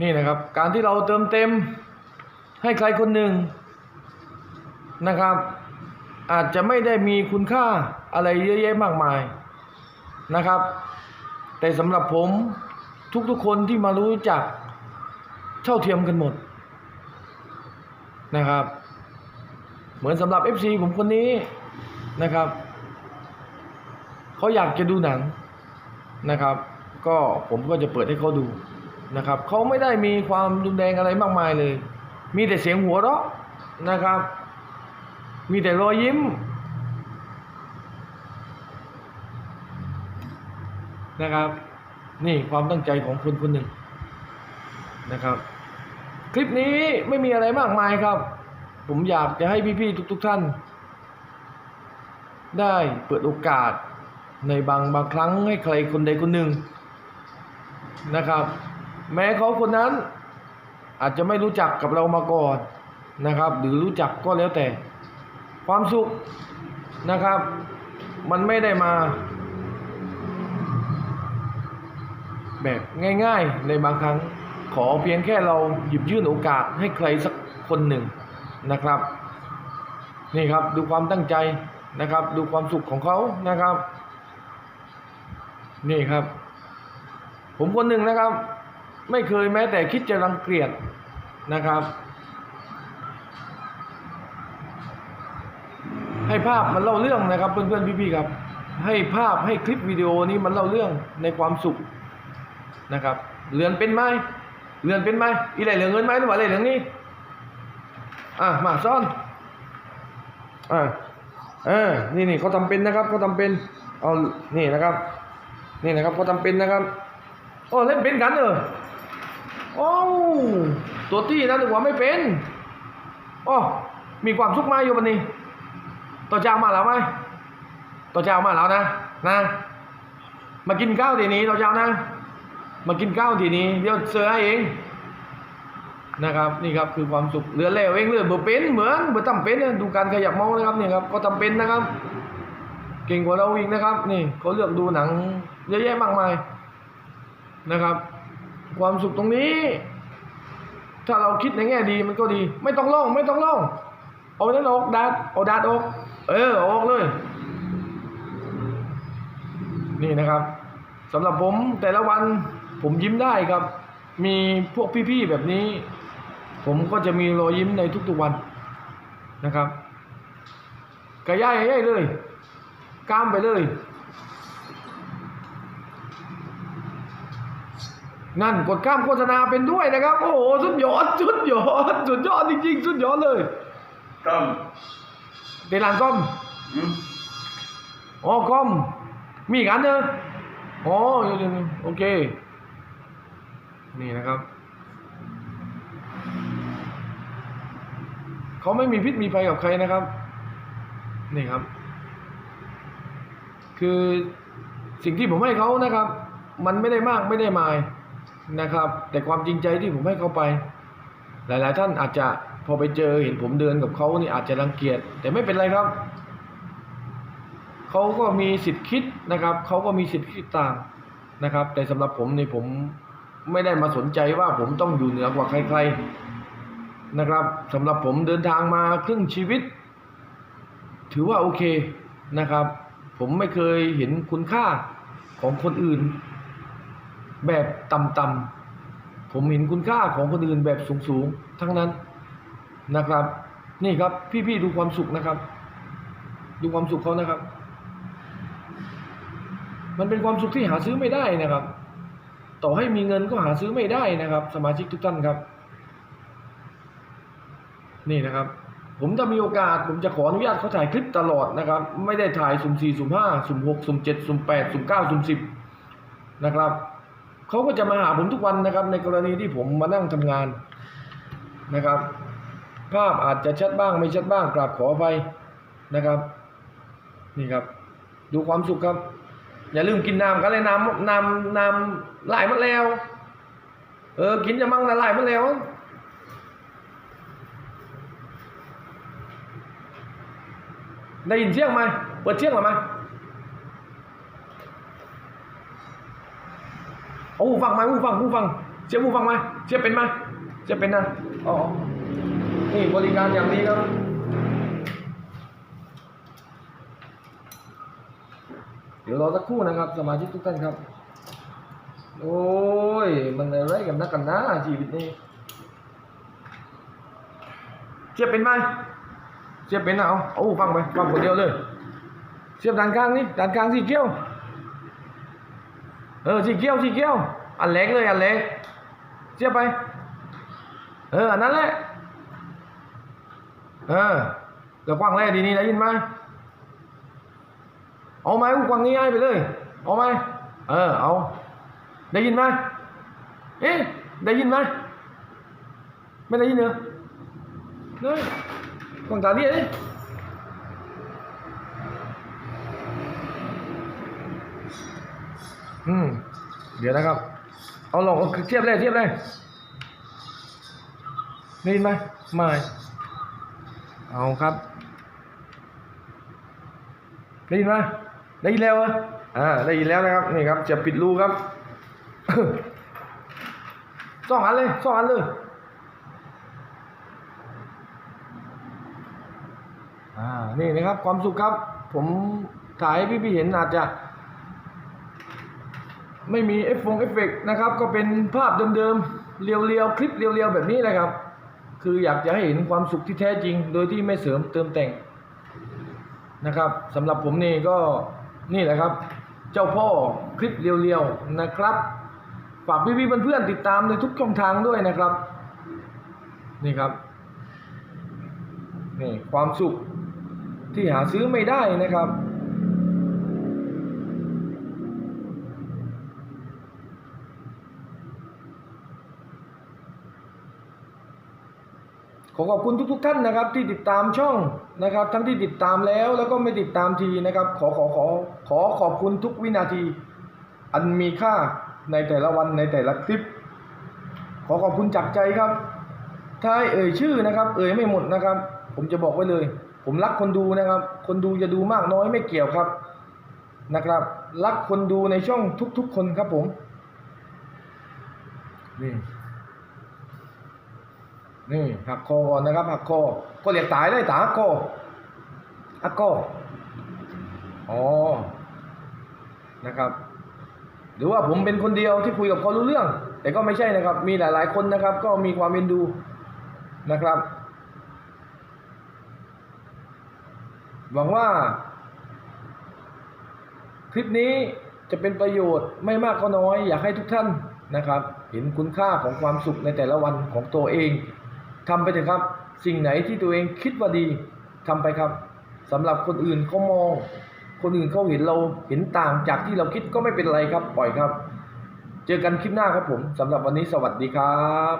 นี่นะครับการที่เราเติมเต็มให้ใครคนหนึ่งนะครับ อาจจะไม่ได้มีคุณค่าอะไรเยอะแยะมากมายนะครับ แต่สำหรับผมทุกๆคนที่มารู้จักเท่าเทียมกันหมดนะครับ เหมือนสำหรับ FC ผมคนนี้นะครับเขาอยากจะดูหนังนะครับ ก็ผมก็จะเปิดให้เขาดู นะครับเขาไม่ได้มีความรุนแรงอะไรมากมายเลย มีแต่เสียงหัวเราะนะครับ มีแต่รอยยิ้มนะครับ นี่ความตั้งใจของคนคนหนึ่งนะครับ คลิปนี้ไม่มีอะไรมากมายครับ ผมอยากจะให้พี่ๆทุก ๆ ท่าน ได้เปิดโอกาสในบางบางครั้งให้ใครคนใดคนหนึ่งนะครับ แม้เขาคนนั้นอาจจะไม่รู้จักกับเรามาก่อนนะครับ หรือรู้จักก็แล้วแต่ ความสุขนะครับ มันไม่ได้มา แบบง่ายๆในบางครั้ง ขอเพียงแค่เราหยิบยื่นโอกาสให้ใครสักคนหนึ่งนะครับ นี่ครับดูความตั้งใจนะครับ ดูความสุขของเขานะครับ นี่ครับ ผมคนหนึ่งนะครับ ไม่เคยแม้แต่คิดจะรังเกียจนะครับ ให้ภาพมันเล่าเรื่องนะครับ เพื่อนๆพี่ๆครับ ให้ภาพให้คลิปวิดีโอนี้มันเล่าเรื่องในความสุขนะครับเรือนเป็นไหมเรือนเป็นไหมอีไหลเหลืองเงินไหมหรือว่าอะไรเหลืองนี่อะมาซ่อนอ่าเออนี่นี่เขาทำเป็นนะครับเขาทำเป็นเอานี่นะครับ นี่นะครับเขาทำเป็นนะครับโอ้เล่นเป็นกันเออ โอ้ตัวตี้นะถือว่าไม่เป็นโอ้มีความสุขมาอยู่วันนี้ต่อเจ้ามาแล้วไหมต่อเจ้ามาแล้วนะนะ มากินข้าวทีนี้ต่อเจ้านะ มากินข้าวทีนี้เดี๋ยวเสือให้เองนะครับนี่ครับคือความสุขเหลือแล้วเองเหลือเบอเป็นเหมือนเบอร์ทำเป็นดูการขยับเมาส์นะครับนี่ครับก็ทำเป็นนะครับ เก่งกว่าเราอีกนะครับ นี่เขาเลือกดูหนังเยอะแยะมากมายนะครับ ความสุขตรงนี้ ถ้าเราคิดในแง่ดีมันก็ดี ไม่ต้องล่องไม่ต้องล่องเอานั้นออกดัดเอาดัดออก เออออกเลย นี่นะครับสำหรับผมแต่ละวันผมยิ้มได้ครับ มีพวกพี่ๆแบบนี้ ผมก็จะมีรอยยิ้มในทุกๆวันนะครับกระย่ายให้ย่ายเลยกล้ามไปเลย นั่นกดข้ามโฆษณาเป็นด้วยนะครับ โอ้โหสุดยอดสุดยอดสุดยอดจริงๆ สุดยอดเลยต้มเดลานซ่อมอืมอ๋อคอมมีอีกอันเนอะอ๋อเดี๋ยวๆๆโอเค นี่นะครับเขาไม่มีพิษมีภัยกับใครนะครับ นี่ครับ คือสิ่งที่ผมให้เขานะครับ มันไม่ได้มากไม่ได้มาย นะครับ แต่ความจริงใจที่ผมให้เขาไป หลาย ๆ ท่านอาจจะพอไปเจอเห็นผมเดินกับเขานี่อาจจะรังเกียจแต่ไม่เป็นไรครับเขาก็มีสิทธิ์คิดนะครับเขาก็มีสิทธิ์คิดต่างนะครับ แต่สำหรับผมนี่ผมไม่ได้มาสนใจว่าผมต้องอยู่เหนือกว่าใคร ๆนะครับสำหรับผมเดินทางมาครึ่งชีวิต ถือว่าโอเคนะครับ ผมไม่เคยเห็นคุณค่าของคนอื่น แบบต่ำๆผมเห็นคุณค่าของคนอื่นแบบสูงๆ ทั้งนั้นนะครับ นี่ครับพี่ๆดูความสุขนะครับ ดูความสุขเขานะครับ มันเป็นความสุขที่หาซื้อไม่ได้นะครับ ต่อให้มีเงินก็หาซื้อไม่ได้นะครับ สมาชิกทุกท่านครับ นี่นะครับ ผมจะมีโอกาสผมจะขออนุญาตเขาถ่ายคลิปตลอดนะครับ ไม่ได้ถ่ายสุ่มสี่สุ่มห้าสุ่มหกสุ่มเจ็ดสุ่มแปดสุ่มเก้าสุ่มสิบนะครับ เขาก็จะมาหาผมทุกวันนะครับ ในกรณีที่ผมมานั่งทำงานนะครับ ภาพอาจจะชัดบ้างไม่ชัดบ้างกราบขออภัยนะครับ นี่ครับ ดูความสุขครับ อย่าลืมกินน้ำกันเลยน้ำน้ำน้ำไหลมันแล้ว เออกินจะมั่งนะไหลมันแล้วได้ยินเสียงไหมเปิดเสียงหรือไหม เอาหูฟังไหมหูฟังหูฟังเชื่อผู้ฟังไหมเชื่อเป็นไหมเชื่อเป็นนะอ๋อนี่บริการอย่างนี้ครับเดี๋ยวรอสักครู่นะครับ สมาชิกทุกท่านครับ โอ้ย มันอะไรกันนักกันนะชีวิตนี้เชื่อเป็นไหมเชื่อเป็นนะเอาเอาฟังไปฟังคนเดียวเลยเสียบด้านข้างนี่ด้านข้างสีเขียว เออสีเขียวสีเขียวอันเล็กเลยอันเล็กเสียไป เอออันนั้นแหละเออแล้วกว้างแรกดีนี่ได้ยินไหมเอาไหมกว้างนี้ให้ไปเลยเอาไหมเออเอาได้ยินไหมเอ๊ะได้ยินไหมไม่ได้ยินเหรอเฮ้ยกว้างตาเรียดิ อืม เดี๋ยวนะครับ เอาลองเอาเทียบเลยเทียบเลยได้ยินไหมไม่เอาครับ ได้ยินไหมได้ยินแล้วเหรออ่าได้ยินแล้วนะครับนี่ครับ จะปิดรูครับสองอันเลยสองอันเลยอ่านี่นะครับความสุขครับ ผมถ่ายให้พี่ๆเห็นอาจจะ ไม่มีเอฟฟงเอฟเฟกนะครับ ก็เป็นภาพเดิมๆ เรียวๆ คลิปเรียวๆ แบบนี้แหละครับ คืออยากจะให้เห็นความสุขที่แท้จริง โดยที่ไม่เสริมเติมแต่งนะครับสำหรับผมนี่ก็นี่แหละครับ เจ้าพ่อคลิปเรียวๆ นะครับ ฝากพี่ๆเพื่อนๆติดตามในทุกช่องทางด้วยนะครับ นี่ครับนี่ความสุขที่หาซื้อไม่ได้นะครับ ขอขอบคุณทุกๆท่านนะครับที่ติดตามช่องนะครับ ทั้งที่ติดตามแล้วแล้วก็ไม่ติดตามทีนะครับ ขอขอขอขอขอบคุณทุกวินาที อันมีค่าในแต่ละวันในแต่ละคลิป ขอขอบคุณจากใจครับ ถ้าเอ่ยชื่อนะครับ เอ่ยไม่หมดนะครับ ผมจะบอกไว้เลย ผมรักคนดูนะครับ คนดูจะดูมากน้อยไม่เกี่ยวครับนะครับ รักคนดูในช่องทุกๆคนครับผมนี่ นี่หักคอก่อนนะครับหักคอก็เรียกตายได้ตาหักคอหักคออ๋อนะครับ หรือว่าผมเป็นคนเดียวที่คุยกับเขารู้เรื่อง แต่ก็ไม่ใช่นะครับ มีหลาย ๆ คนนะครับ ก็มีความเอ็นดูนะครับ หวังว่า คลิปนี้จะเป็นประโยชน์ไม่มากก็น้อย อยากให้ทุกท่านนะครับ เห็นคุณค่าของความสุขในแต่ละวันของตัวเอง ทำไปเถอะครับ สิ่งไหนที่ตัวเองคิดว่าดีทำไปครับสำหรับคนอื่นเขามอง คนอื่นเขาเห็นเราเห็นต่างจากที่เราคิดก็ไม่เป็นไรครับ ปล่อยครับ เจอกันคลิปหน้าครับผมสำหรับวันนี้สวัสดีครับ